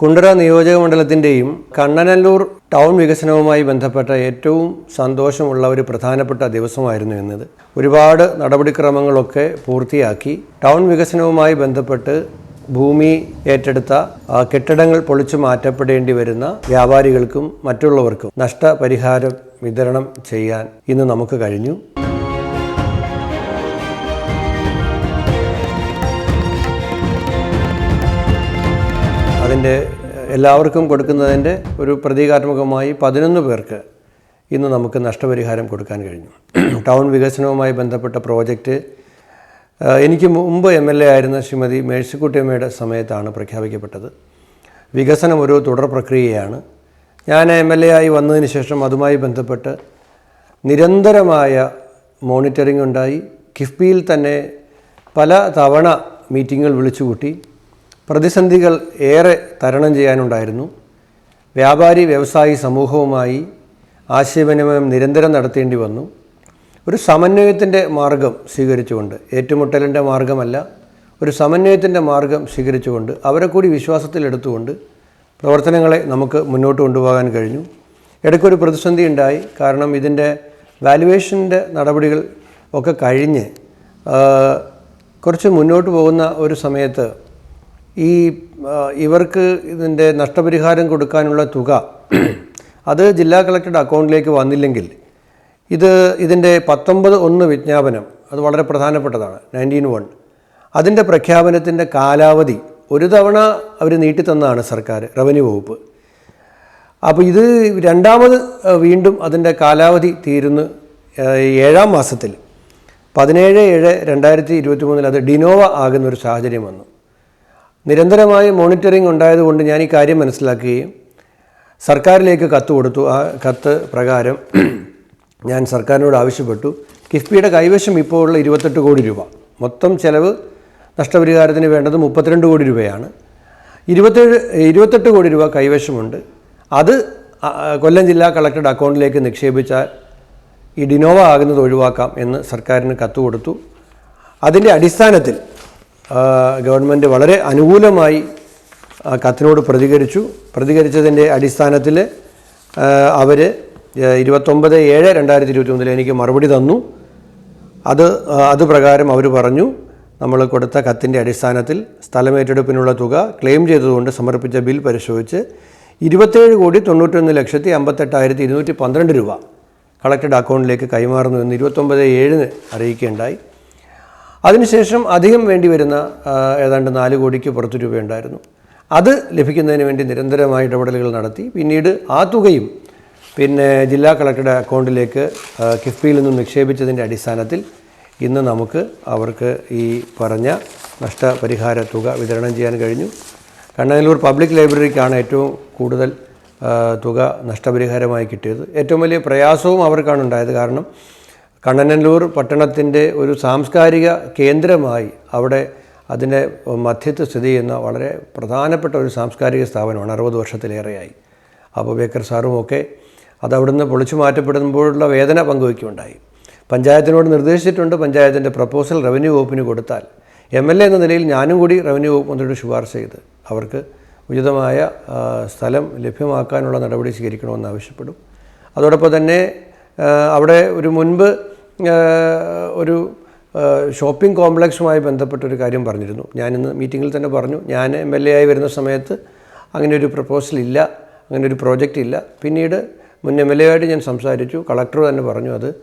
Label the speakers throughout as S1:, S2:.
S1: കുണ്ടറ നിയോജക മണ്ഡലത്തിന്റെയും കണ്ണനല്ലൂർ ടൗൺ വികസനവുമായി ബന്ധപ്പെട്ട ഏറ്റവും സന്തോഷമുള്ള ഒരു പ്രധാനപ്പെട്ട ദിവസമായിരുന്നു എന്നത് ഒരുപാട് നടപടിക്രമങ്ങളൊക്കെ പൂർത്തിയാക്കി ടൗൺ വികസനവുമായി ബന്ധപ്പെട്ട് ഭൂമി ഏറ്റെടുത്ത കെട്ടിടങ്ങൾ പൊളിച്ചു മാറ്റപ്പെടേണ്ടി വരുന്ന വ്യാപാരികൾക്കും മറ്റുള്ളവർക്കും നഷ്ടപരിഹാരം വിതരണം ചെയ്യാൻ ഇന്ന് നമുക്ക് കഴിഞ്ഞു. അതിന്റെ എല്ലാവർക്കും കൊടുക്കുന്നതിന്റെ ഒരു പ്രതീകാത്മകമായി പതിനൊന്ന് പേർക്ക് ഇന്ന് നമുക്ക് നഷ്ടപരിഹാരം കൊടുക്കാൻ കഴിഞ്ഞു. ടൗൺ വികസനവുമായി ബന്ധപ്പെട്ട പ്രോജക്റ്റ് എനിക്ക് മുമ്പ് എം എൽ എ ആയിരുന്ന ശ്രീമതി മേഴ്സിക്കുട്ടിയമ്മയുടെ സമയത്താണ് പ്രഖ്യാപിക്കപ്പെട്ടത്. വികസനം ഒരു തുടർ പ്രക്രിയയാണ്. ഞാൻ എം എൽ എ ആയി വന്നതിന് ശേഷം അതുമായി ബന്ധപ്പെട്ട് നിരന്തരമായ മോണിറ്ററിംഗ് ഉണ്ടായി. കിഫ്ബിയിൽ തന്നെ പല തവണ മീറ്റിങ്ങുകൾ വിളിച്ചുകൂട്ടി. പ്രതിസന്ധികൾ ഏറെ തരണം ചെയ്യാനുണ്ടായിരുന്നു. വ്യാപാരി വ്യവസായി സമൂഹവുമായി ആശയവിനിമയം നിരന്തരം നടത്തേണ്ടി വന്നു. ഒരു സമന്വയത്തിന്റെ മാർഗം സ്വീകരിച്ചുകൊണ്ട് ഏറ്റുമുട്ടലിന്റെ മാർഗമല്ല ഒരു സമന്വയത്തിന്റെ മാർഗം സ്വീകരിച്ചുകൊണ്ട് അവരെ കൂടി വിശ്വാസത്തിലെടുത്തുകൊണ്ട് പ്രവർത്തനങ്ങളെ നമുക്ക് മുന്നോട്ട് കൊണ്ടുപോകാൻ കഴിഞ്ഞു. ഇടയ്ക്കൊരു പ്രതിസന്ധി ഉണ്ടായി. കാരണം ഇതിന്റെ വാലുവേഷന്റെ നടപടികൾ ഒക്കെ കഴിഞ്ഞ് കുറച്ച് മുന്നോട്ട് പോകുന്ന ഒരു സമയത്ത് ഈ ഇവർക്ക് ഇതിന്റെ നഷ്ടപരിഹാരം കൊടുക്കാനുള്ള തുക അത് ജില്ലാ കളക്ടറുടെ അക്കൗണ്ടിലേക്ക് വന്നില്ലെങ്കിൽ ഇത് ഇതിന്റെ പത്തൊമ്പത് ഒന്ന് വിജ്ഞാപനം അത് വളരെ പ്രധാനപ്പെട്ടതാണ് നയന്റീൻ വൺ അതിന്റെ പ്രഖ്യാപനത്തിന്റെ കാലാവധി ഒരു തവണ അവർ നീട്ടിത്തന്നതാണ് സർക്കാർ റവന്യൂ വകുപ്പ്. അപ്പോൾ ഇത് രണ്ടാമത് വീണ്ടും അതിന്റെ കാലാവധി തീരുന്നു ഏഴാം മാസത്തിൽ. പതിനേഴ് ഏഴ് രണ്ടായിരത്തി ഇരുപത്തി മൂന്നിൽ അത് ഡിനോവ ആകുന്ന ഒരു സാഹചര്യം വന്നു. നിരന്തരമായ മോണിറ്ററിംഗ് ഉണ്ടായതുകൊണ്ട് ഞാൻ ഈ കാര്യം മനസ്സിലാക്കുകയും സർക്കാരിലേക്ക് കത്ത് കൊടുത്തു. ആ കത്ത് പ്രകാരം ഞാൻ സർക്കാരിനോട് ആവശ്യപ്പെട്ടു. കിഫ്ബിയുടെ കൈവശം ഇപ്പോൾ ഉള്ള ഇരുപത്തെട്ട് കോടി രൂപ. മൊത്തം ചെലവ് നഷ്ടപരിഹാരത്തിന് വേണ്ടത് മുപ്പത്തിരണ്ട് കോടി രൂപയാണ്. ഇരുപത്തേഴ് ഇരുപത്തെട്ട് കോടി രൂപ കൈവശമുണ്ട്. അത് കൊല്ലം ജില്ലാ കളക്ടറുടെ അക്കൗണ്ടിലേക്ക് നിക്ഷേപിച്ചാൽ ഈ ഡിനോവ ആകുന്നത് ഒഴിവാക്കാം എന്ന് സർക്കാരിന് കത്ത് കൊടുത്തു. അതിന്റെ അടിസ്ഥാനത്തിൽ ഗവൺമെന്റ് വളരെ അനുകൂലമായി കത്തിനോട് പ്രതികരിച്ചു. പ്രതികരിച്ചതിന്റെ അടിസ്ഥാനത്തിൽ അവർ ഇരുപത്തൊമ്പത് ഏഴ് രണ്ടായിരത്തി ഇരുപത്തി എനിക്ക് മറുപടി തന്നു. അത് അതുപ്രകാരം അത് പ്രകാരം അവർ പറഞ്ഞു നമ്മൾ കൊടുത്ത കത്തിന്റെ അടിസ്ഥാനത്തിൽ സ്ഥലമേറ്റെടുപ്പിനുള്ള തുക ക്ലെയിം ചെയ്തതുകൊണ്ട് സമർപ്പിച്ച ബിൽ പരിശോധിച്ച് ഇരുപത്തേഴ് കോടി തൊണ്ണൂറ്റൊന്ന് ലക്ഷത്തി അമ്പത്തെട്ടായിരത്തി ഇരുന്നൂറ്റി പന്ത്രണ്ട് രൂപ കളക്റ്റഡ് അക്കൗണ്ടിലേക്ക് കൈമാറുന്നു എന്ന് ഇരുപത്തൊമ്പത് ഏഴിന് അറിയിക്കുകയുണ്ടായി. അതിനുശേഷം അധികം വേണ്ടി വരുന്ന ഏതാണ്ട് നാല് കോടിക്ക് പുറത്ത് രൂപയുണ്ടായിരുന്നു. അത് ലഭിക്കുന്നതിന് വേണ്ടി നിരന്തരമായ ഇടപെടലുകൾ നടത്തി. പിന്നീട് ആ തുകയും പിന്നെ ജില്ലാ കളക്ടറുടെ അക്കൗണ്ടിലേക്ക് കിഫ്ബിയിൽ നിന്നും നിക്ഷേപിച്ചതിന്റെ അടിസ്ഥാനത്തിൽ ഇന്ന് നമുക്ക് അവർക്ക് ഈ പറഞ്ഞ നഷ്ടപരിഹാര തുക വിതരണം ചെയ്യാൻ കഴിഞ്ഞു. കണ്ണനല്ലൂർ പബ്ലിക് ലൈബ്രറിക്കാണ് ഏറ്റവും കൂടുതൽ തുക നഷ്ടപരിഹാരമായി കിട്ടിയത്. ഏറ്റവും വലിയ പ്രയാസവും അവർക്കാണ് ഉണ്ടായത്. കാരണം കണ്ണനല്ലൂർ പട്ടണത്തിന്റെ ഒരു സാംസ്കാരിക കേന്ദ്രമായി അവിടെ അതിന്റെ മധ്യത്ത് സ്ഥിതി ചെയ്യുന്ന വളരെ പ്രധാനപ്പെട്ട ഒരു സാംസ്കാരിക സ്ഥാപനമാണ് അറുപത് വർഷത്തിലേറെയായി. അപ്പോൾ ബേക്കർ സാറും ഒക്കെ അത് അവിടുന്ന് പൊളിച്ചു മാറ്റപ്പെടുമ്പോഴുള്ള വേദന പങ്കുവയ്ക്കുകയുണ്ടായി പഞ്ചായത്തിനോട് നിർദ്ദേശിച്ചിട്ടുണ്ട് പഞ്ചായത്തിന്റെ പ്രപ്പോസൽ റവന്യൂ വകുപ്പിന് കൊടുത്താൽ. എം എൽ എ എന്ന നിലയിൽ ഞാനും കൂടി റവന്യൂ വകുപ്പ് മന്ത്രിയുടെ ശുപാർശ ചെയ്ത് അവർക്ക് ഉചിതമായ സ്ഥലം ലഭ്യമാക്കാനുള്ള നടപടി സ്വീകരിക്കണമെന്ന് ആവശ്യപ്പെടും. അതോടൊപ്പം തന്നെ അവിടെ ഒരു മുൻപ് ഒരു ഷോപ്പിംഗ് കോംപ്ലക്സുമായി ബന്ധപ്പെട്ടൊരു കാര്യം പറഞ്ഞിരുന്നു. ഞാനിന്ന് മീറ്റിങ്ങിൽ തന്നെ പറഞ്ഞു. ഞാൻ എം എൽ എ ആയി വരുന്ന സമയത്ത് അങ്ങനെ ഒരു പ്രപ്പോസൽ ഇല്ല അങ്ങനെ ഒരു പ്രോജക്റ്റ് ഇല്ല പിന്നീട് മുൻ എം എൽ എ ആയിട്ട് ഞാൻ സംസാരിച്ചു. കളക്ടർ തന്നെ പറഞ്ഞു അത്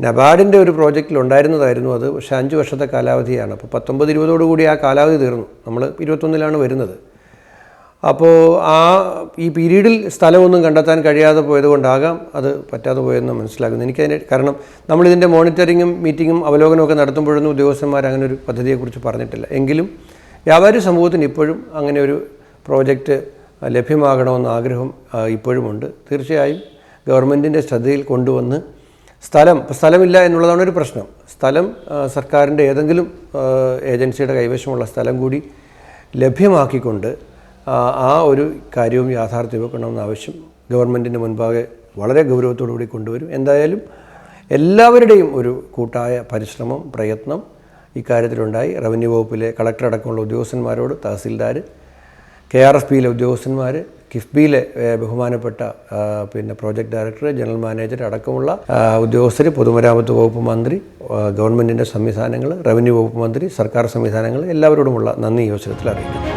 S1: നബാർഡിന്റെ ഒരു പ്രോജക്റ്റിൽ ഉണ്ടായിരുന്നതായിരുന്നു അത്. പക്ഷേ അഞ്ച് വർഷത്തെ കാലാവധിയാണ്. അപ്പോൾ പത്തൊമ്പത് ഇരുപതോടുകൂടി ആ കാലാവധി തീർന്നു. നമ്മൾ ഇരുപത്തൊന്നിലാണ് വരുന്നത്. അപ്പോൾ ആ ഈ പീരീഡിൽ സ്ഥലമൊന്നും കണ്ടെത്താൻ കഴിയാതെ പോയതുകൊണ്ടാകാം അത് പറ്റാതെ പോയെന്ന് മനസ്സിലാക്കുന്നു. എനിക്കതിന് കാരണം നമ്മളിതിന്റെ മോണിറ്ററിങ്ങും മീറ്റിങ്ങും അവലോകനമൊക്കെ നടത്തുമ്പോഴൊന്നും ഉദ്യോഗസ്ഥന്മാർ അങ്ങനെ ഒരു പദ്ധതിയെക്കുറിച്ച് പറഞ്ഞിട്ടില്ല. എങ്കിലും വ്യാപാരി സമൂഹത്തിന് ഇപ്പോഴും അങ്ങനെ ഒരു പ്രോജക്റ്റ് ലഭ്യമാകണമെന്ന ആഗ്രഹം ഇപ്പോഴുമുണ്ട്. തീർച്ചയായും ഗവൺമെന്റിന്റെ ശ്രദ്ധയിൽ കൊണ്ടുവന്ന് സ്ഥലം സ്ഥലമില്ല എന്നുള്ളതാണ് ഒരു പ്രശ്നം. സ്ഥലം സർക്കാരിന്റെ ഏതെങ്കിലും ഏജൻസിയുടെ കൈവശമുള്ള സ്ഥലം കൂടി ലഭ്യമാക്കിക്കൊണ്ട് ആ, ഒരു കാര്യവും യാഥാർത്ഥ്യമാക്കണമെന്ന ആവശ്യം ഗവൺമെന്റിന്റെ മുൻപാകെ വളരെ ഗൗരവത്തോടു കൂടി കൊണ്ടുവരും. എന്തായാലും എല്ലാവരുടെയും ഒരു കൂട്ടായ പരിശ്രമം പ്രയത്നം ഇക്കാര്യത്തിലുണ്ടായി റവന്യൂ വകുപ്പിലെ കളക്ടർ അടക്കമുള്ള ഉദ്യോഗസ്ഥന്മാരോട് തഹസിൽദാർ കെ ആർ എഫ് പിയിലെ ഉദ്യോഗസ്ഥന്മാർ കിഫ്ബിയിലെ ബഹുമാനപ്പെട്ട പിന്നെ പ്രോജക്ട് ഡയറക്ടർ ജനറൽ മാനേജർ അടക്കമുള്ള ഉദ്യോഗസ്ഥർ പൊതുമരാമത്ത് വകുപ്പ് മന്ത്രി ഗവൺമെന്റിന്റെ സംവിധാനങ്ങൾ റവന്യൂ വകുപ്പ് മന്ത്രി സർക്കാർ സംവിധാനങ്ങൾ എല്ലാവരോടുമുള്ള നന്ദി ഈ അവസരത്തിൽ അറിയിക്കുന്നു.